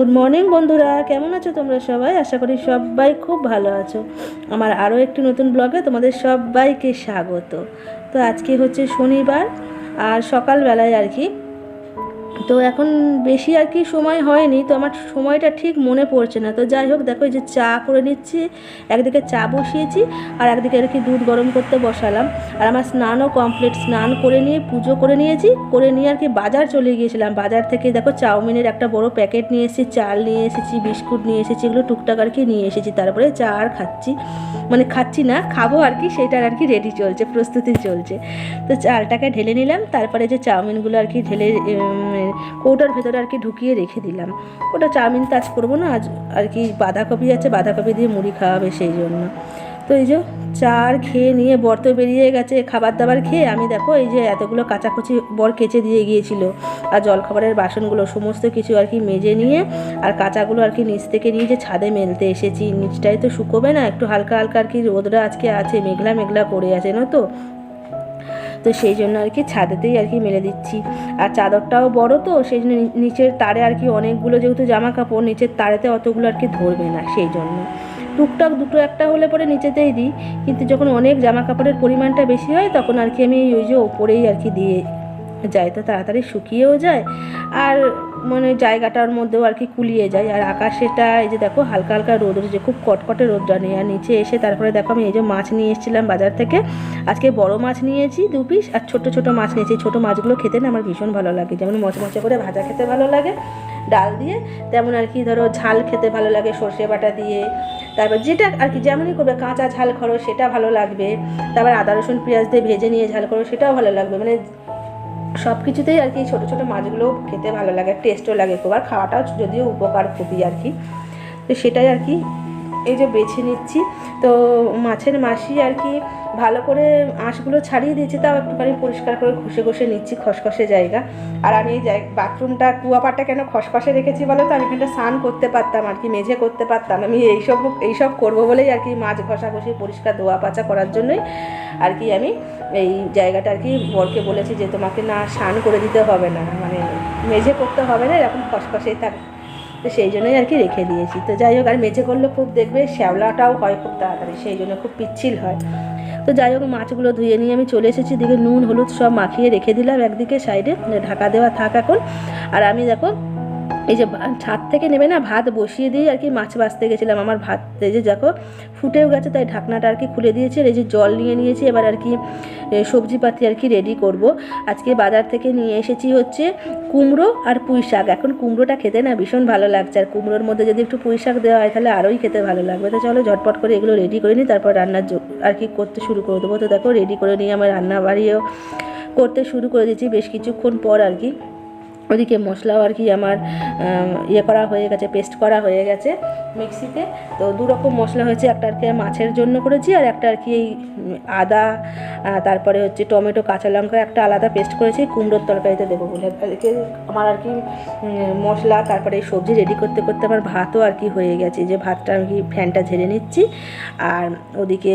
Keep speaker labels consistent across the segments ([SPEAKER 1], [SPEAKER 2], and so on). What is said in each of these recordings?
[SPEAKER 1] Good morning বন্ধুরা, কেমন আছো তোমরা সবাই? আশা করি সবাই খুব ভালো আছো। আমার আরও একটি নতুন ব্লগে তোমাদের সবাইকে স্বাগত। তো আজকে হচ্ছে শনিবার, আর সকালবেলায় আর কি তো এখন বেশি আর কি সময় হয়নি, তো আমার সময়টা ঠিক মনে পড়ছে না। তো যাই হোক, দেখো এই যে চা করে নিচ্ছি, একদিকে চা বসিয়েছি আর একদিকে আর কি দুধ গরম করতে বসালাম। আর আমার স্নানও কমপ্লিট স্নান করে নিয়ে, পুজো করে নিয়েছি, করে নিয়ে আর কি বাজার চলে গিয়েছিলাম। বাজার থেকে দেখো চাউমিনের একটা বড় প্যাকেট নিয়ে এসেছি, চাল নিয়ে এসেছি, বিস্কুট নিয়ে এসেছি, এগুলো টুকটাক আর কি নিয়ে এসেছি, তারপরে চা আর খাচ্ছি। মানে খাচ্ছি না, খাব আর কি সেটার আর কি রেডি চলছে, প্রস্তুতি চলছে। তো চালটাকে ঢেলে নিলাম, তারপরে যে চাউমিনগুলো আর কি ঢেলে কৌটার ভেতরে আর কি ঢুকিয়ে রেখে দিলাম। ওটা চাউমিন তো আজ করব না, আজ আর কি বাঁধাকপি আছে, বাঁধাকপি দিয়ে মুড়ি খাওয়াবে সেই জন্য। তো এই যে চার খেয়ে নিয়ে বর তো বেরিয়ে গেছে, খাবার দাবার খেয়ে আমি দেখো এই যে এতগুলো কাচাকুচি বর কেচে দিয়ে গিয়েছিল। আর জলখাবারের বাসনগুলো সমস্ত কিছু আর কি মেজে নিয়ে আর কাঁচাগুলো আর কি নিচ থেকে নিয়ে যে ছাদে মেলতে এসেছি। নিচটাই তো শুকোবে না, একটু হালকা হালকা আর কি রোদরা আজকে আছে, মেঘলা মেঘলা করে আছে না তো? তো সেই জন্য আর কি ছাদেতেই আর কি মেলে দিচ্ছি। আর চাদরটাও বড় তো, সেই জন্য নিচের তারে আর কি অনেকগুলো যেহেতু জামা কাপড় নিচের তারেতে অতগুলো আর কি ধরবে না, সেই জন্য। টুকটাক দুটো একটা হলে পরে নিচেতেই দিই। কিন্তু যখন অনেক জামা কাপড়ের পরিমাণটা বেশি হয়, তখন আর কি আমি ওই যে ওপরেই আর কি দিয়ে যায় তো তাড়াতাড়ি শুকিয়েও যায়। আর মানে জায়গাটার মধ্যেও আর কি কুলিয়ে যায়। আর আকাশেটা এই যে দেখো, হালকা হালকা রোদ উঠেছে, খুব কটকটে রোদটা নেই আর নিচে এসে তারপরে দেখো আমি এই যে মাছ নিয়ে এসেছিলাম বাজার থেকে। আজকে বড় মাছ নিয়েছি দু পিস আর ছোট ছোট মাছ নিয়েছি। ছোট মাছগুলো খেতে না আমার ভীষণ ভালো লাগে। যেমন মচমচে করে ভাজা খেতে ভালো লাগে, ডাল দিয়ে। তেমন আর কি ধরো ঝাল খেতে ভালো লাগে সর্ষে বাটা দিয়ে। তারপর যেটা আর কি যেমনই করবে, কাঁচা ঝাল করো সেটা ভালো লাগবে। তারপর আদা রসুন পেঁয়াজ দিয়ে ভেজে নিয়ে ঝাল করো সেটাও ভালো লাগবে। মানে সব কিছুতেই আর কি ছোটো ছোটো মাছগুলো খেতে ভালো লাগে টেস্টও লাগে খুব, আর খাওয়াটাও যদিও উপকার খুবই আর কি। তো সেটাই আর কি এই যে বেছে নিচ্ছি। তো মাছের মাসি আর কি ভালো করে আঁশগুলো ছাড়িয়ে দিয়েছি, তাও একটুখানি পরিষ্কার করে ঘষে ঘষে নিচ্ছি, খসখসে জায়গা। আর আমি এই বাথরুমটা কুয়াপাটা কেন খসখসে রেখেছি বলো তো? আমি এখানটা স্নান করতে পারতাম আর কি, মেঝে করতে পারতাম। আমি এইসব এইসব করব বলেই আর কি মাছ ঘষা ঘষাঘষি পরিষ্কার ধোয়া পাচা করার জন্যই আর কি আমি এই জায়গাটা আর কি বরকে বলেছি যে তোমাকে না স্নান করে দিতে হবে না। মানে মেঝে করতে হবে না, এরকম খসখসেই থাক তো সেই জন্যই আর কি রেখে দিয়েছি। তো যাই হোক, আর মেঝে করলে খুব দেখবে শ্যাওলাটাও হয় খুব তাড়াতাড়ি, সেই জন্য খুব পিচ্ছিল হয়। তো যাই হোক, মাছগুলো ধুয়ে নিয়ে আমি চলে এসেছি। দিকে নুন, হলুদ সব মাখিয়ে রেখে দিলাম একদিকে সাইডে, ঢাকা দেওয়া থাক এখন। আর আমি দেখো এই যে ছাদ থেকে নেবে না ভাত বসিয়ে দিয়ে আর কি মাছ বাছতে গেছিলাম। আমার ভাত, এই যে দেখো, ফুটেও গেছে, তাই ঢাকনাটা আর কি খুলে দিয়েছি এই যে জল নিয়ে নিয়েছি। এবার আর কি সবজিপাতি আর কি রেডি করব। আজকে বাজার থেকে নিয়ে এসেছি হচ্ছে কুমড়ো আর পুঁই শাক। এখন কুমড়োটা খেতে না ভীষণ ভালো লাগছে। আর কুমড়োর মধ্যে যদি একটু পুঁই শাক দেওয়া হয়, তাহলে আরোই খেতে ভালো লাগবে। তো চলো ঝটপট করে এগুলো রেডি করে নিই, তারপর রান্নার আর কি করতে শুরু করে দেবো। তো দেখো রেডি করে নিয়ে আমার রান্না বাড়িও করতে শুরু করে দিয়েছি। বেশ কিছুক্ষণ পর আর কি ওদিকে মশলাও আর কি আমার ইয়ে করা হয়ে গেছে পেস্ট করা হয়ে গেছে মিক্সিতে। তো দু রকম মশলা হয়েছে, একটা আর কি মাছের জন্য করেছি আর একটা আর কি এই আদা তারপরে হচ্ছে টমেটো, কাঁচা লঙ্কা, একটা আলাদা পেস্ট করেছি, কুমড়োর তরকারিতে দেবো বলে। আমার আর কি মশলা, তারপরে এই সবজি রেডি করতে করতে আমার ভাতও আর কি হয়ে গেছে। যে ভাতটা আমি কি ফ্যানটা ঝেড়ে নিচ্ছি। আর ওদিকে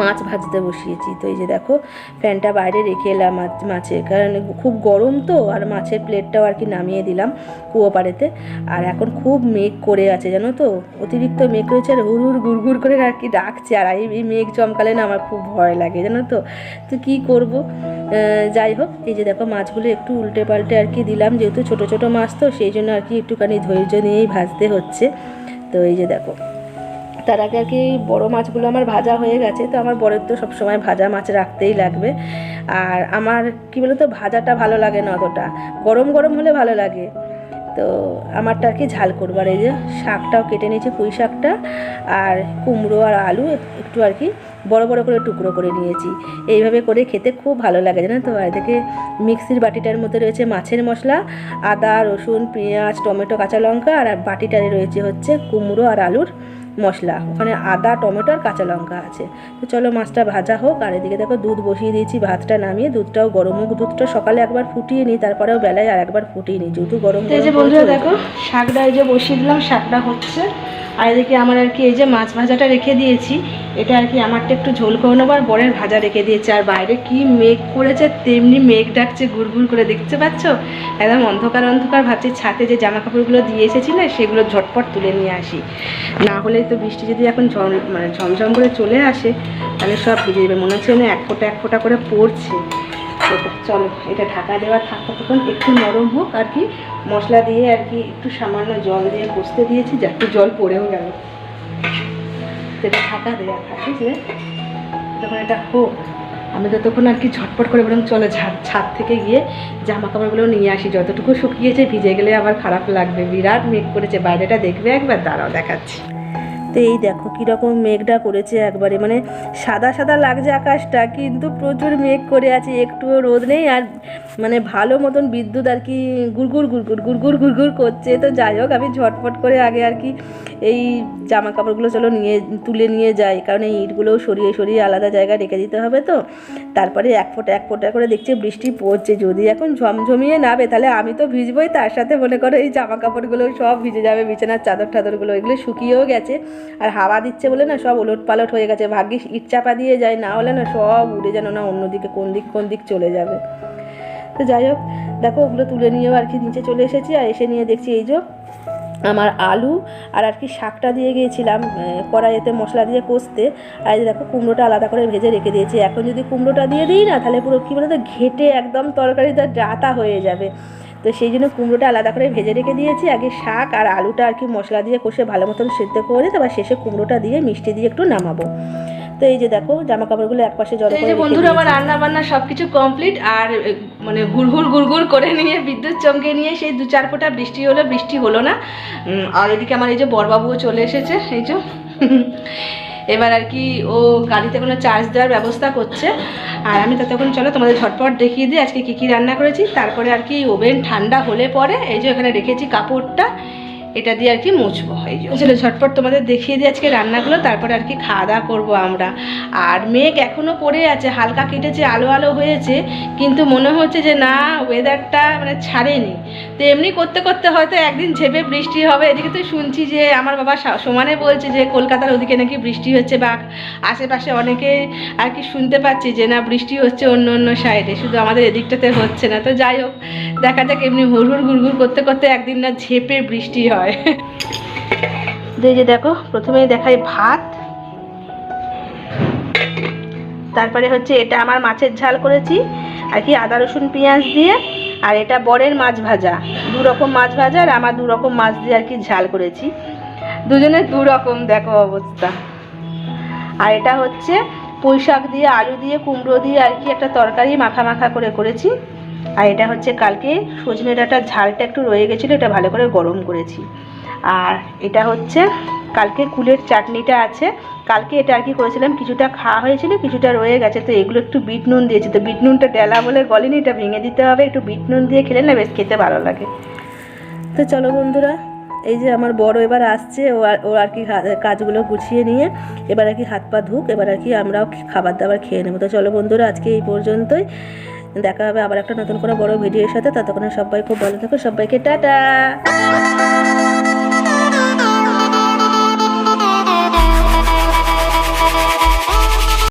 [SPEAKER 1] মাছ ভাজতে বসিয়েছি। তো এই যে দেখো, ফ্যানটা বাইরে রেখে এলাম মাছ মাছে কারণ খুব গরম তো, আর মাছের প্লেটটাও আর কি নামিয়ে দিলাম কুয়ো পাড়েতে। আর এখন খুব মেঘ করে আছে, জানো তো? অতিরিক্ত মেঘ করেছে আর হুড় হুড়, গুড় গুড় করে আর কি ডাকছে। আর এই মেঘ চমকালে না আমার খুব ভয় লাগে, জানো তো? তো কী করব? যাই হোক, এই যে দেখো মাছগুলো একটু উল্টে পাল্টে আর কি দিলাম, যেহেতু ছোট ছোট মাছ তো, সেই জন্য আর কি একটুখানি ধৈর্য নিয়েই ভাজতে হচ্ছে। তো এই যে দেখো তার আগে আর কি বড়ো মাছগুলো আমার ভাজা হয়ে গেছে, তো আমার বরের তো সবসময় ভাজা মাছ রাখতেই লাগবে। আর আমার কী বলতো, ভাজাটা ভালো লাগে না অতটা। গরম গরম হলে ভালো লাগে। তো আমারটা আর কি ঝাল করবার এই যে শাকটাও কেটে নিয়েছি, পুঁই শাকটা আর কুমড়ো আর আলু একটু আর কি বড় বড় করে টুকরো করে নিয়েছি। এইভাবে করে খেতে খুব ভালো লাগে, জানো তো? আর থেকে মিক্সির বাটিটার মধ্যে রয়েছে মাছের মশলা, আদা, রসুন, পেঁয়াজ, টমেটো, কাঁচা লঙ্কা, আর বাটিটারে রয়েছে হচ্ছে কুমড়ো আর আলুর মশলা। ওখানে আদা টমেটো আর কাঁচা লঙ্কা আছে। তো চলো মাছটা ভাজা হোক আর এদিকে দেখো দুধ বসিয়ে দিয়েছি ভাতটা নামিয়ে দুধটাও গরম হোক। দুধটা সকালে একবার ফুটিয়ে নিই তারপরেও বেলায় আর একবার ফুটিয়ে নিই যেহেতু গরম এই যে বন্ধুরা দেখো শাকটা এই যে বসিয়ে দিলাম শাকটা হচ্ছে আর এদিকে আমার আর কি এই যে মাছ ভাজাটা রেখে দিয়েছি, এটা আর কি আমারটা একটু ঝোল করে নেব আর বরের ভাজা রেখে দিয়েছি। আর বাইরে কি মেঘ করেছে, তেমনি মেঘ ডাকছে, গুড়গুড় করে, দেখতে পাচ্ছ? একদম অন্ধকার অন্ধকার ভাবছি ছাতে যে জামা কাপড়গুলো দিয়ে এসেছি না সেগুলো ঝটপট তুলে নিয়ে আসি। না হলে তো বৃষ্টি যদি এখন ঝম মানে ঝমঝম করে চলে আসে, তাহলে সব ভিজে যাবে, মনে হচ্ছে না এক ফোঁটা এক ফোঁটা করে পড়ছে। চলো, এটা ঢাকা দেওয়া থাকা তখন একটু নরম হোক, আর কি মশলা দিয়ে আর কি একটু সামান্য জল দিয়ে কষতে দিয়েছি যা একটু জল পড়েও গেল। এটা ঢাকা দেওয়া থাকে যে তখন এটা হোক, আমি ততক্ষণ আর কি ঝটপট করে বললাম চলো ছাদ ছাদ থেকে গিয়ে জামা কাপড়গুলো নিয়ে আসি। যতটুকু শুকিয়েছে, ভিজে গেলে আবার খারাপ লাগবে। বিরাট মেঘ করেছে, বাইরেটা দেখবে একবার, দাঁড়াও, দেখাচ্ছি। তো এই দেখো কীরকম মেঘটা করেছে একবারে। মানে সাদা সাদা লাগছে আকাশটা, কিন্তু প্রচুর মেঘ করে আছে, একটুও রোদ নেই আর মানে ভালো মতন বিদ্যুৎ আর কি গুড়গুড় গুড়গুড় গুড়গুড় গুড়গুড় করছে। তো যাই হোক, আমি ঝটপট করে আগে আর কি এই জামা কাপড়গুলো চলো নিয়ে, তুলে নিয়ে যাই, কারণ এই ইটগুলোও সরিয়ে সরিয়ে আলাদা জায়গায় রেখে দিতে হবে তো। তারপরে এক ফোঁটা এক ফোঁটা করে দেখছি বৃষ্টি পড়ছে, যদি এখন ঝমঝমিয়ে নাবে তাহলে আমি তো ভিজবই, তার সাথে মনে করো এই জামা কাপড়গুলো সব ভিজে যাবে, বিছানার চাদর টাদরগুলো এগুলো শুকিয়েও গেছে। আর হাওয়া দিচ্ছে বলে না সব ওলট পালট হয়ে গেছে। ভাগ্যিস ইট চাপা দিয়ে যায়, না হলে না সব উড়ে যেন না অন্যদিকে কোন দিক কোন দিক চলে যাবে। তো যাই হোক, দেখো ওগুলো তুলে নিয়েও আর কি নিচে চলে এসেছি আর এসে নিয়ে দেখছি এই যে আমার আলু আর আর কি শাকটা দিয়ে গিয়েছিলাম কড়াইতে মশলা দিয়ে কষতে। আর দেখো কুমড়োটা আলাদা করে ভেজে রেখে দিয়েছি। এখন যদি কুমড়োটা দিয়ে দিই না, তাহলে পুরো কী বলতো, ঘেটে একদম তরকারিটা ডাটা হয়ে যাবে। তো সেই জন্য কুমড়োটা আলাদা করে ভেজে রেখে দিয়েছি। আগে শাক আর আলুটা আর কি মশলা দিয়ে কষে ভালো মতন সেদ্ধ করে তারপর শেষে কুমড়োটা দিয়ে মিষ্টি দিয়ে একটু নামাবো। তো এই যে দেখো জামা কাপড়গুলো এক পাশে জড়ো করে বন্ধুরা আমার রান্না বান্না সব কিছু কমপ্লিট আর মানে হুড়হুড় গুড়গুড় করে নিয়ে বিদ্যুৎ চমকে নিয়ে সেই দু চার ফোঁটা বৃষ্টি হলো বৃষ্টি হলো না। আর এদিকে আমার এই যে বরবাবুও চলে এসেছে এই যে। এবার আর কি ও গাড়িতে কোনো চার্জ দেওয়ার ব্যবস্থা করছে। আর আমি ততক্ষণ চলো তোমাদের ঝটপট দেখিয়ে দিই, আজকে কী কী রান্না করেছি। তারপরে আর কি ওভেন ঠান্ডা হলে পরে এই যে এখানে রেখেছি কাপড়টা। এটা দিয়ে আর কি মুছবো এই যে চলো, ঝটপট তোমাদের দেখিয়ে দিই আজকে রান্নাগুলো, তারপরে আর কি খাওয়া দাওয়া করব আমরা। আর মেঘ এখনও পড়ে আছে, হালকা কেটেছে, আলো আলো হয়েছে, কিন্তু মনে হচ্ছে যে না ওয়েদারটা মানে ছাড়েনি। তো এমনি করতে করতে হয়তো একদিন ঝেপে বৃষ্টি হবে। এদিকে তো শুনছি যে আমার বাবা সমানে বলছে যে কলকাতার ওদিকে নাকি বৃষ্টি হচ্ছে বা আশেপাশে অনেকে আর কি শুনতে পাচ্ছি যে না, বৃষ্টি হচ্ছে অন্য অন্য সাইডে। শুধু আমাদের এদিকটাতে হচ্ছে না। তো যাই হোক, দেখা যাক এমনি হুড়হুড় গুড়গুড় করতে করতে একদিন না ঝেপে বৃষ্টি হয়। এই যে দেখো, প্রথমেই দেখাই ভাত। তারপরে হচ্ছে এটা আমার মাছের ঝাল করেছি, আর কি আদা, রসুন, পেঁয়াজ দিয়ে, আর এটা বরের মাছ ভাজা। দু রকম মাছ ভাজা আর আমার দু রকম মাছ দিয়ে আর কি ঝাল করেছি। দুজনের দু রকম দেখো অবস্থা। আর এটা হচ্ছে পুঁই শাক দিয়ে, আলু দিয়ে, কুমড়ো দিয়ে আর কি একটা তরকারি মাখা মাখা করে করেছি। আর এটা হচ্ছে কালকে সজনে ডাঁটার ঝালটা একটু রয়ে গেছিল, এটা ভালো করে গরম করেছি। আর এটা হচ্ছে কালকে কুলের চাটনিটা আছে। কালকে এটা আর কি করেছিলাম, কিছুটা খাওয়া হয়েছিল, কিছুটা রয়ে গেছে, তো এগুলো একটু বিট নুন দিয়েছি। তো বিট নুনটা ডেলা বলে গলেনি, এটা ভেঙে দিতে হবে, একটু বিট নুন দিয়ে খেলে না বেশ খেতে ভালো লাগে। তো চলো বন্ধুরা, এই যে আমার বড় এবার আসছে, ও আর ও আর কি কাজগুলো গুছিয়ে নিয়ে এবার আর কি হাত পা ধুক, এবার আর কি আমরাও খাবার দাবার খেয়ে নেব। তো চলো বন্ধুরা, আজকে এই পর্যন্তই। দেখা হবে আবার একটা নতুন করে বড় ভিডিওর সাথে। ততক্ষণে সবাই খুব ভালো থাকো। সবাইকে টাটা!